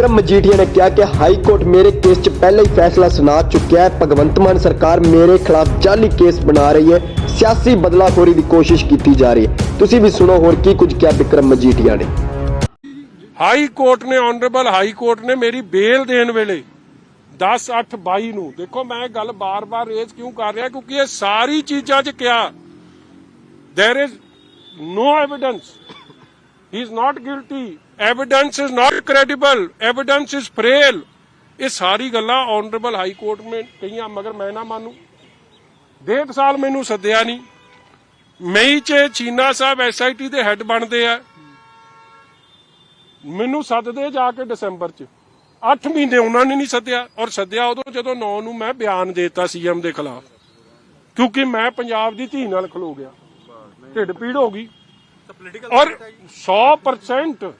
ਬਿਕਰਮ ਮਜੀਠੀਆ ਨੇ ਕਿਹਾ ਕਿ ਹਾਈ ਕੋਰਟ ਮੇਰੇ ਕੇਸ 'ਚ ਪਹਿਲਾਂ ਹੀ ਫੈਸਲਾ ਸੁਣਾ ਚੁੱਕਿਆ ਹੈ। ਭਗਵੰਤ ਮਾਨ ਸਰਕਾਰ ਮੇਰੇ ਖਿਲਾਫ ਜਾਲੀ ਕੇਸ ਬਣਾ ਰਹੀ ਹੈ। ਸਿਆਸੀ ਬਦਲਾਖੋਰੀ ਦੀ ਕੋਸ਼ਿਸ਼ ਕੀਤੀ ਜਾ ਰਹੀ ਹੈ। ਤੁਸੀਂ ਵੀ ਸੁਣੋ ਹੋਰ ਕੀ ਕੁਝ ਕਿਹਾ ਬਿਕਰਮ ਮਜੀਠੀਆ ਨੇ। ਹਾਈ ਕੋਰਟ ਨੇ ਆਨਰੇਬਲ ਹਾਈ ਕੋਰਟ ਨੇ ਮੇਰੀ ਬੇਲ ਦੇਣ ਵੇਲੇ 10 8 22 ਨੂੰ, ਦੇਖੋ ਮੈਂ ਗੱਲ ਬਾਰ-ਬਾਰ ਰੇਜ਼ ਕਿਉਂ ਕਰ ਰਿਹਾ? ਕਿਉਂਕਿ ਇਹ ਸਾਰੀ ਚੀਜ਼ਾਂ 'ਚ ਕਿਹਾ, there is no evidence he is not guilty. Evidence is not credible. Evidence is frail. ਇਹ ਸਾਰੀ ਗੱਲਾਂ ਆਨਰੇਬਲ ਹਾਈ ਕੋਰਟ ਨੇ ਕਹੀਆਂ, ਮਗਰ ਮੈਂ ਨਾ ਮੰਨੂ। ਡੇਢ ਸਾਲ ਮੈਨੂੰ ਸੱਦਿਆ ਨਹੀਂ। ਮਈ 'ਚ ਚੀਨਾ ਸਾਹਿਬ ਐਸਆਈਟੀ ਦੇ ਹੈੱਡ ਬਣਦੇ ਆ। ਮੈਨੂੰ ਸੱਦਦੇ ਜਾ ਕੇ ਦਸੰਬਰ 'ਚ। 8 ਮਹੀਨੇ ਉਹਨਾਂ ਨੇ ਨਹੀਂ ਸੱਦਿਆ। ਔਰ ਸੱਦਿਆ ਉਦੋਂ ਜਦੋਂ 9 ਨੂੰ ਮੈਂ ਬਿਆਨ ਦੇਤਾ ਸੀਐਮ ਦੇ ਖਿਲਾਫ। ਕਿਉਂਕਿ ਮੈਂ ਪੰਜਾਬ ਦੀ ਧੀ ਨਾਲ ਖਲੋ ਗਿਆ। ਢਿੱਡ ਪੀੜ ਹੋ ਗਈ। ਔਰ 100%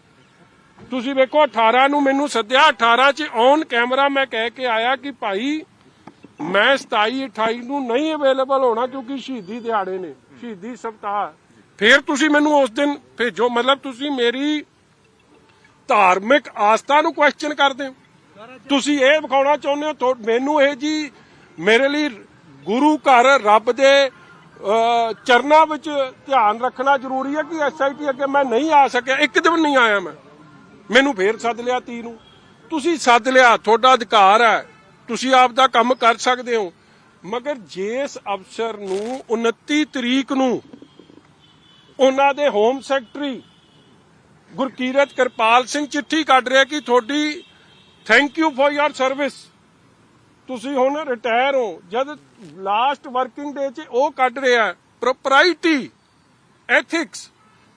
ਤੁਸੀਂ ਵੇਖੋ 18 ਨੂੰ ਮੈਨੂੰ ਸੱਦਿਆ 18 ਚ ਔਨ ਕੈਮਰਾ ਮੈਂ ਕਹਿ ਕੇ ਆਇਆ ਕਿ ਭਾਈ ਮੈਂ 27 28 ਨੂੰ ਨਹੀਂ ਅਵੇਲੇਬਲ ਹੋਣਾ ਕਿਉਂਕਿ ਸ਼ਹੀਦੀ ਦਿਹਾੜੇ ਨੇ ਸ਼ਹੀਦੀ ਸਪਤਾਹ। ਫਿਰ ਤੁਸੀਂ ਮੈਨੂੰ ਉਸ ਦਿਨ ਭੇਜੋ ਮਤਲਬ ਤੁਸੀਂ ਮੇਰੀ ਧਾਰਮਿਕ ਆਸਥਾ ਨੂੰ ਕੁਐਸਚਨ ਕਰਦੇ ਹੋ। ਤੁਸੀਂ ਇਹ ਵਿਖਾਉਣਾ ਚਾਹੁੰਦੇ ਹੋ ਮੈਨੂੰ ਇਹ ਜੀ ਮੇਰੇ ਲਈ ਗੁਰੂ ਘਰ ਰੱਬ ਦੇ ਚਰਨਾਂ ਵਿੱਚ ਧਿਆਨ ਰੱਖਣਾ ਜ਼ਰੂਰੀ ਹੈ ਕਿ ਐਸਆਈਟੀ ਅੱਗੇ ਮੈਂ ਨਹੀਂ ਆ ਸਕਿਆ। ਇੱਕ ਦਿਨ ਨਹੀਂ ਆਇਆ ਮੈਂ। ਮੈਨੂੰ ਫੇਰ ਸੱਦ ਲਿਆ ਤੀ ਨੂੰ। ਤੁਸੀਂ ਸੱਦ ਲਿਆ, ਤੁਹਾਡਾ ਅਧਿਕਾਰ ਹੈ। ਤੁਸੀਂ ਆਪ ਦਾ ਕੰਮ ਕਰ ਸਕਦੇ ਹੋ। ਮਗਰ ਜਿਸ ਅਫਸਰ ਨੂੰ 29 ਤਰੀਕ ਨੂੰ ਉਹਨਾਂ ਦੇ ਹੋਮ ਸੈਕਟਰੀ ਗੁਰਕੀਰਤ ਕਿਰਪਾਲ ਸਿੰਘ ਚਿੱਠੀ ਕੱਢ ਰਿਹਾ ਕਿ ਤੁਹਾਡੀ thank you for your service ਤੁਸੀਂ ਹੁਣ ਰਿਟਾਇਰ ਹੋ ਜਦ ਲਾਸਟ ਵਰਕਿੰਗ ਡੇ 'ਚ ਉਹ ਕੱਢ ਰਿਹਾ ਪ੍ਰੋਪਰਾਈਟੀ ਐਥਿਕਸ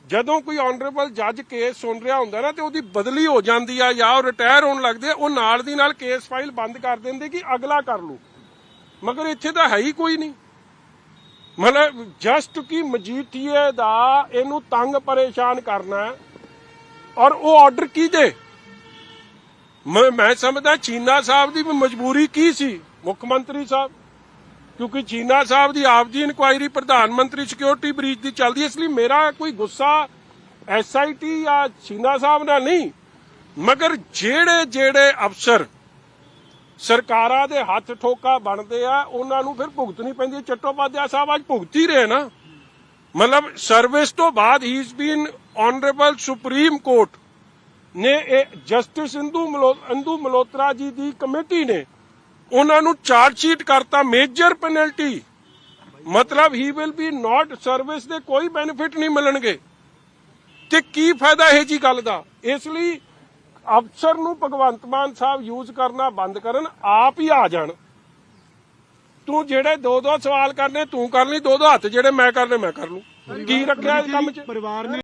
ਜਦੋਂ ਕੋਈ ਆਨਰੇਬਲ ਜੱਜ ਕੇਸ ਸੁਣ ਰਿਹਾ ਹੁੰਦਾ ਨਾ ਤੇ ਉਹਦੀ ਬਦਲੀ ਹੋ ਜਾਂਦੀ ਆ ਜਾਂ ਉਹ ਰਿਟਾਇਰ ਹੋਣ ਲੱਗਦੇ ਆ, ਉਹ ਨਾਲ ਦੀ ਨਾਲ ਕੇਸ ਫਾਈਲ ਬੰਦ ਕਰ ਦਿੰਦੇ ਕਿ ਅਗਲਾ ਕਰ ਲੂ। ਮਗਰ ਇੱਥੇ ਤਾਂ ਹੈ ਹੀ ਕੋਈ ਨਹੀਂ। ਮਤਲਬ ਜਸਟ ਕਿ ਮਜੀਠੀਏ ਦਾ ਇਹਨੂੰ ਤੰਗ ਪਰੇਸ਼ਾਨ ਕਰਨਾ ਔਰ ਉਹ ਆਰਡਰ ਕੀ ਦੇ? ਮੈਂ ਮੈਂ ਸਮਝਦਾ ਚੀਨਾ ਸਾਹਿਬ ਦੀ ਮਜਬੂਰੀ ਕੀ ਸੀ? ਮੁੱਖ ਮੰਤਰੀ ਸਾਹਿਬ? ਕਿਉਂਕਿ ਚੀਨਾ ਸਾਹਿਬ ਦੀ ਆਪ ਦੀ ਇਨਕੁਆਇਰੀ ਪ੍ਰਧਾਨ ਮੰਤਰੀ ਸਿਕਿਉਰਿਟੀ ਬ੍ਰੀਚ ਦੀ ਚੱਲਦੀ ਹੈ, ਇਸ ਲਈ ਮੇਰਾ ਕੋਈ ਗੁੱਸਾ ਐਸਆਈਟੀ ਜਾਂ ਚੀਨਾ ਸਾਹਿਬ ਨਾਲ ਨਹੀਂ। ਮਗਰ ਜਿਹੜੇ ਜਿਹੜੇ ਅਫਸਰ ਸਰਕਾਰਾਂ ਦੇ ਹੱਥ ਠੋਕਾ ਬਣਦੇ ਆ ਉਹਨਾਂ ਨੂੰ ਫਿਰ ਭੁਗਤਣੀ ਪੈਂਦੀ ਹੈ। ਚੱਟੋਪਾਧਿਆ ਸਾਹਿਬ ਅੱਜ ਭੁਗਤ ਹੀ ਰਹੇ ਨਾ। ਮਤਲਬ ਸਰਵਿਸ ਤੋਂ ਬਾਅਦ ਹੀ is been honourable supreme court ਨੇ ਇਹ ਜਸਟਿਸ ਇੰਦੂ ਇੰਦੂ ਮਲੋਤਰਾ ਜੀ ਦੀ ਕਮੇਟੀ ਨੇ ਉਹਨਾਂ ਨੂੰ ਚਾਰਜ ਸ਼ੀਟ ਕਰਤਾ ਮੇਜਰ ਪੈਨਲਟੀ ਮਤਲਬ he will be not service ਦੇ ਕੋਈ ਬੈਨੀਫਿਟ ਨਹੀਂ ਮਿਲਣਗੇ। ਤੇ ਕੀ ਫਾਇਦਾ ਇਹ ਜੀ ਗੱਲ ਦਾ? ਇਸ ਲਈ ਅਫਸਰ ਨੂੰ ਭਗਵੰਤ ਮਾਨ ਸਾਹਿਬ ਯੂਜ਼ ਕਰਨਾ ਬੰਦ ਕਰਨ ਆਪ ਹੀ ਆ ਜਾਣ। ਤੂੰ ਜਿਹੜੇ ਦੋ ਦੋ ਸਵਾਲ ਕਰਨੇ ਤੂੰ ਕਰ ਲਈ ਦੋ ਦੋ ਹੱਥ ਜਿਹੜੇ ਮੈਂ ਕਰਨੇ ਮੈਂ ਕਰ ਲੂੰ। ਕੀ ਰੱਖਿਆ ਇਸ ਕੰਮ 'ਚ? ਪਰਿਵਾਰ ਨੇ